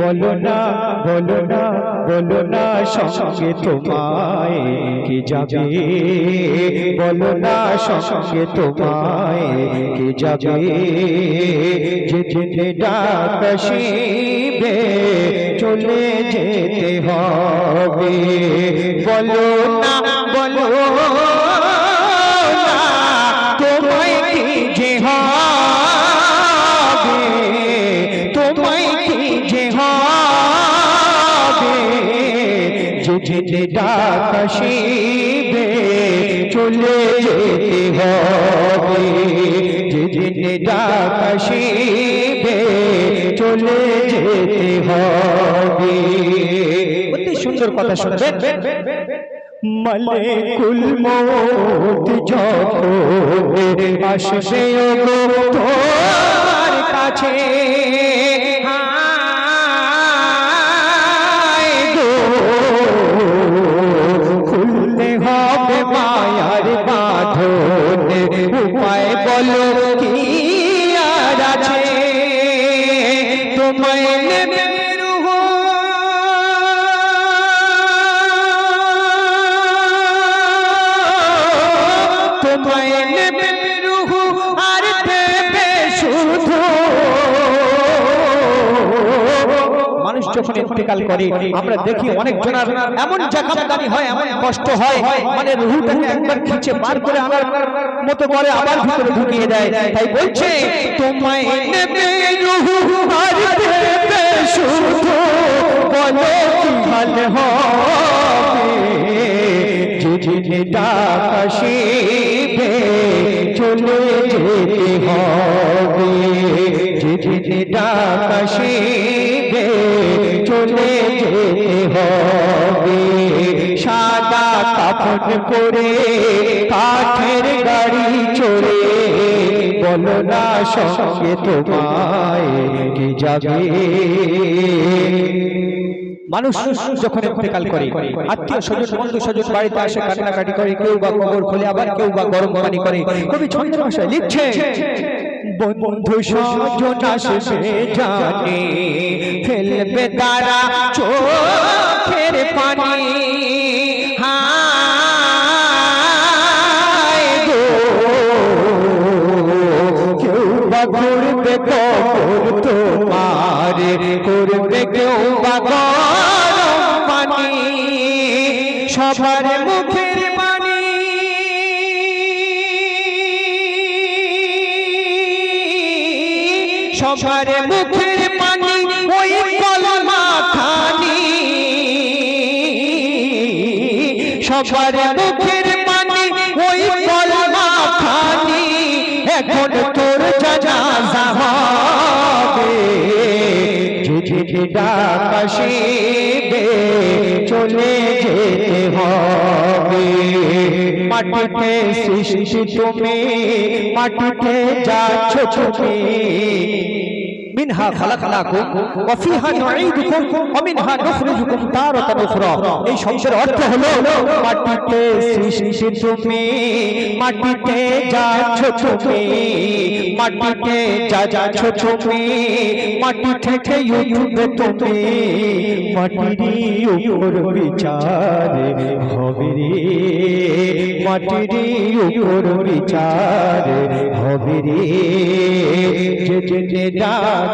বলো না বলো না বলো না, সঙ্গে তোমায় কে যাবে? বলো না, সঙ্গে তোমায় কে যাবে? যেদিনে ডাক আসিবে চলে যেতে হবে। বলো না, বলো যেদিনে ডাক আসিবে চলে যেতে হবে। অতি সুন্দর কথা শুনবেন। মালিকুল মৌত যখন আসবে তোমার কাছে। শুধু। মানুষ যখন ইন্তেকাল করে, আমরা দেখি অনেক জনের এমন জাকামদানি হয়, এমন কষ্ট হয় মানে রুহটাকে একবার খিচে বার করে আনার মতো করে আবার ভিতরে ঢুকিয়ে দেয়। তাই বলছে, তোমায় নেবে রুহ, আর দেবে শুধু। বলো, কি হাল হবে? আসিবে চলে যেতে হবে আসিবে চলে যেতে হবে সাদা কাপড় পরে কাঠের গাড়ি চড়ে বলো না সঙ্গে তোমায় কি যাবে মানুষ যখন ইন্তেকাল করে আত্মীয় স্বজন বন্ধু স্বজন বাড়িতে আসে কান্নাকাটি করে কেউ বা কবর খোলে আবার কেউ বা গরম পানি করে। কবি ছন্দের ভাষায় লিখছে বন্ধু স্বজন আসবে জানে। ফেলবে তারা চোখের পানি। সবার মুখের পানি ওই কলমা খানি। এখন তোর জানাজা হবে। চলে যেতে হবে। মাটিতে সৃষ্টি তুমি মাটিতে যাচ্ছ তুমি। মিনহা খালাকনাকুম, ওয়া ফিহা নুঈদুকুম, ওয়া মিনহা নুখরিজুকুম তারাতান উখরা। এই শব্দের অর্থ হলো, মাটিতে সৃষ্টি তুমি, মাটিতে যাচ্ছ তুমি, মাটিতে যা যাচ্ছ তুমি, মাটি থেকে উঠবে তুমি, মাটিরই উপর বিচার হবে রে, মাটিরই উপর বিচার হবে রে। যেদিনে ডাক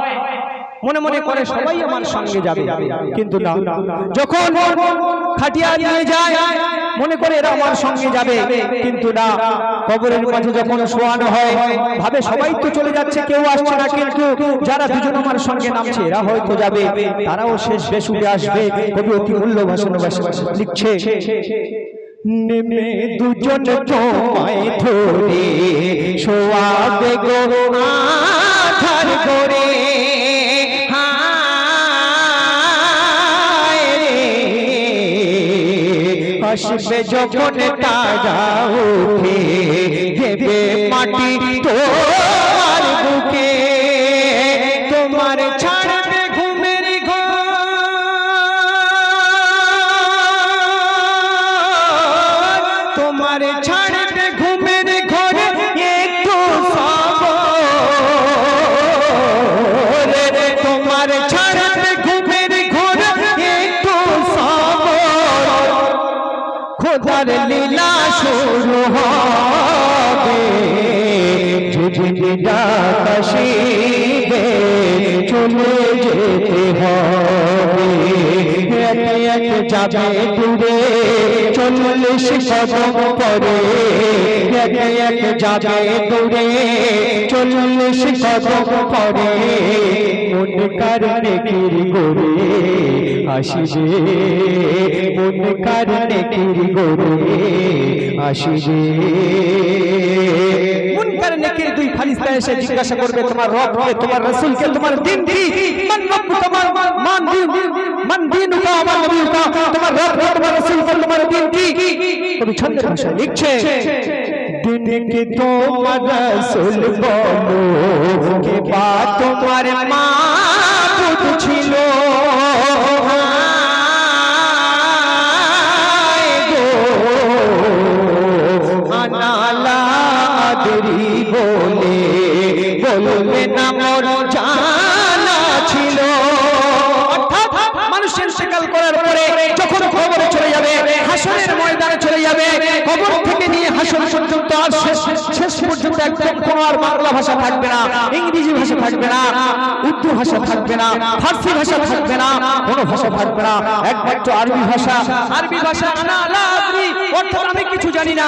মনে মনে করে সবাই আমার সঙ্গে যাবে। কিন্তু না যখন খাটিয়া নিয়ে যায় মনে করে এরা আমার সঙ্গে যাবে। কিন্তু না কবরের মাঝে যখন শোয়ানো হয় ভাবে সবাই তো চলে যাচ্ছে কেউ আসছে না কিন্তু যারা দুজন আমার সঙ্গে নামছে এরা হয়তো যাবে। তারাও শেষ বেশ উঠে আসবে। কবি অতি মূল্য ভাষণ লিখছে নেমে দুজন তোমায় ধরে শোয়াবে গো আধার করে আসবে যখন তারা উঠে দেবে মাটি তোমার বুকে। তোমার ছাড়বে ঘুমের ঘর। তোমার ছাড়বে ডাকাশিবে চলে যেতে হবে। এক যাবে দূরে চল্লিশ কদম পরে এক এক যাবে দূরে চল্লিশ কদম পরে মন কারণে কিরি করে। আসিবে মন কারণে কিরি করে আসিবে। মুনকার নেকির দুই ফারিস্তা এসে জিজ্ঞাসা করবে, তোমার রবকে তোমার রাসূলকে তোমার দিন কি? মান রব্বু তোমার, মান দিন, মান দিনুকা আমার নবীকা তোমার রব তোমার রাসূলকে তোমার দিন কি? কবি ছন্দের ভাষায় লিখছে, দিন কি তোমার রসুল বলো, কে বা তোমার মা ছিল? ছিল। করার পরে চলে যাবে, হাসরের ময়দানে চলে যাবে থেকে নিয়ে আর শেষ বাংলা ভাষা থাকবে না, ইংরেজি ভাষা না, উর্দু ভাষা থাকবে না, ফার্সি ভাষা না ভাষা না আরবি ভাষা। আরবি ভাষা আমি কিছু জানি না।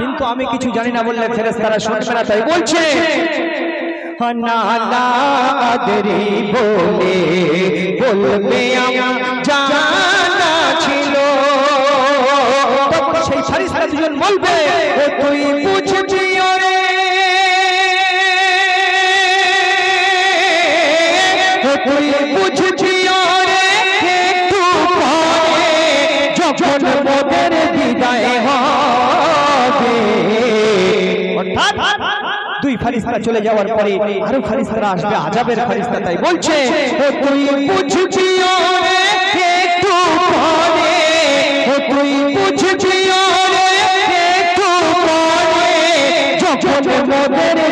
কিন্তু আমি কিছু জানি না বললে ফেরেশতারা শুনবে না, তাই বলছে নালাদরি বলে বলবে আমার জানা ছিল তখন সেই ফারিস্তা দুজন বলবে ও তুই ফারিস্তা চলে যাওয়ার পরে আরও ফারিস্তারা আসবে, আজাবের ফারিস্তা তাই বলছে তুই বুঝবি ওরে একটু পরে ও তুই একটু পরে যখন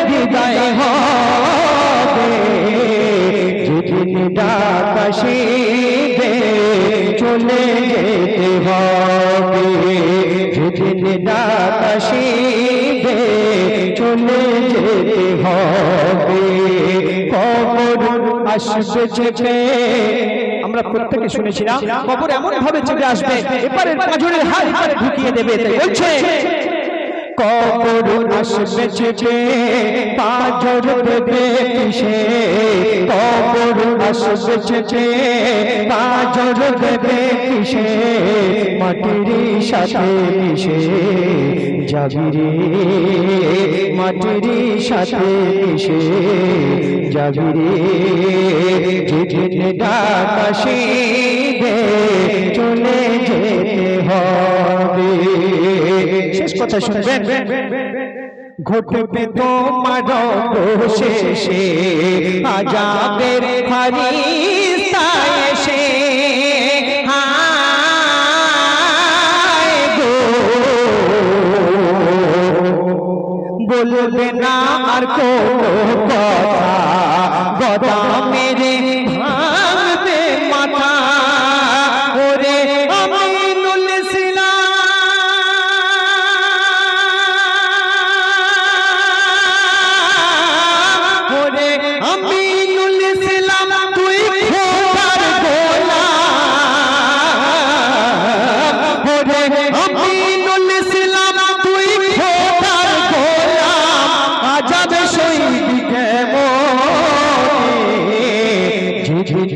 বিদায় হবে, যেদিন ডাক আসিবে, চলে যেতে হবে। যেদিন ডাক চলে যেতে হবে। কবর আসবে চেপে। আমরা প্রত্যেকে শুনেছিলাম, কবর এমন ভাবে চেপে আসবে পাঁজরের হাত ঢুকিয়ে দেবে। বলছে কবর আসবে চেপে পাঁচর দেবে কিসে? কবর আসবে চেপে পাঁচর দেবে কিসে? মাটির সাথে মিশে যাবি মাটির সাথে মিশে যাবি যেদিন ডাক আসিবে, চলে যেতে হবে। শেষ কথা শুনবেন ঘটবে তোমার শেষে এসে হায় গো। বলবে না আর কোনো কথা গদা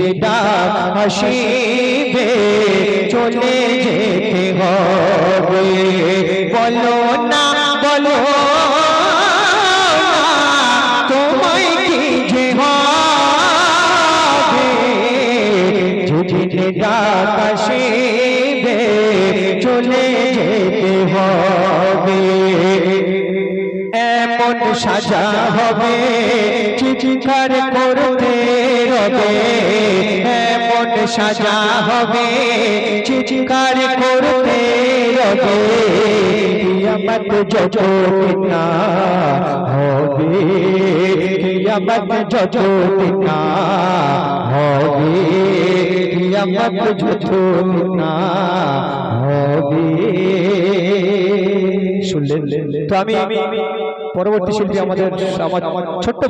ঝিঝিলে ডাক চলে যেতে হবে। বলো না বলো তোমায় চলে যেতে হবে। এমন সাজা হবে, চিৎকার করতে রবে এমন সাজা হবে, চিৎকার করতে রবে কিয়ামত যত না হবে, কিয়ামত যত না হবে, কিয়ামত যত না হবে। শুনলেন? তো আমি পরবর্তী শিল্পী আমাদের আমার ছোট্ট